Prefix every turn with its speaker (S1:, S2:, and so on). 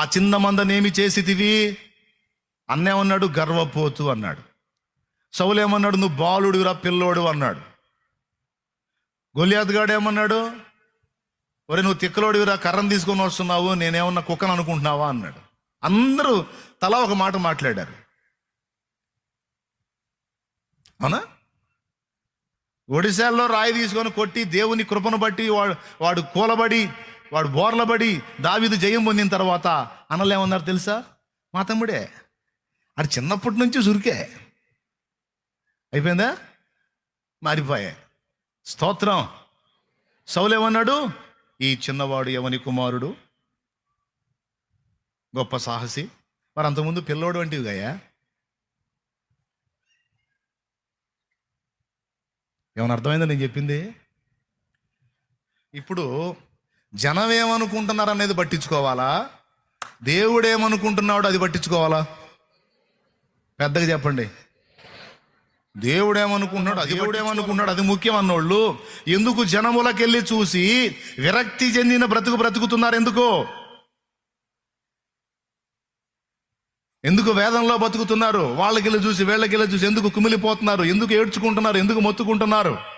S1: ఆ చిన్న మందనేమి చేసితివి? అన్నేమన్నాడు? గర్వపోతు అన్నాడు. సౌలేమన్నాడు? నువ్వు బాలుడురా పిల్లోడు అన్నాడు. గొలియాత్ ఏమన్నాడు ఒరే నువ్వు తిక్కలోడివిరా కర్రను తీసుకొని వస్తున్నావు నేనేమన్నా కుక్కను అనుకుంటున్నావా అన్నాడు. అందరూ తల ఒక మాట మాట్లాడారు. అవునా? ఒడిశాల్లో రాయి తీసుకొని కొట్టి దేవుని కృపను బట్టి వాడు వాడు కూలబడి వాడు బోర్లబడి దావిదు జయం పొందిన తర్వాత అనలేమన్నారు తెలుసా? మా తమ్ముడే. అది చిన్నప్పటి నుంచి సురికే అయిపోయిందా? మారిపోయా. స్తోత్రం. సౌలేమన్నాడు ఈ చిన్నవాడు యవని కుమారుడు? గొప్ప సాహసి. మరి అంతకుముందు పిల్లోడు వంటివి గయా ఏమైనా అర్థమైందా నేను చెప్పింది? ఇప్పుడు జనం ఏమనుకుంటున్నారు అనేది పట్టించుకోవాలా? దేవుడు ఏమనుకుంటున్నాడు అది పట్టించుకోవాలా? పెద్దగా చెప్పండి. దేవుడు ఏమనుకుంటున్నాడు అది దేవుడు ఏమనుకుంటున్నాడు అది ముఖ్యం అన్నోళ్ళు ఎందుకు జనములకెళ్ళి చూసి విరక్తి చెందిన బ్రతుకు బ్రతుకుతున్నారు ఎందుకు? ఎందుకు వేదంలో బతుకుతున్నారు? వాళ్ళకెళ్ళి చూసి వీళ్ళకెళ్ళి చూసి ఎందుకు కుమిలిపోతున్నారు? ఎందుకు ఏడ్చుకుంటున్నారు? ఎందుకు మొత్తుకుంటున్నారు?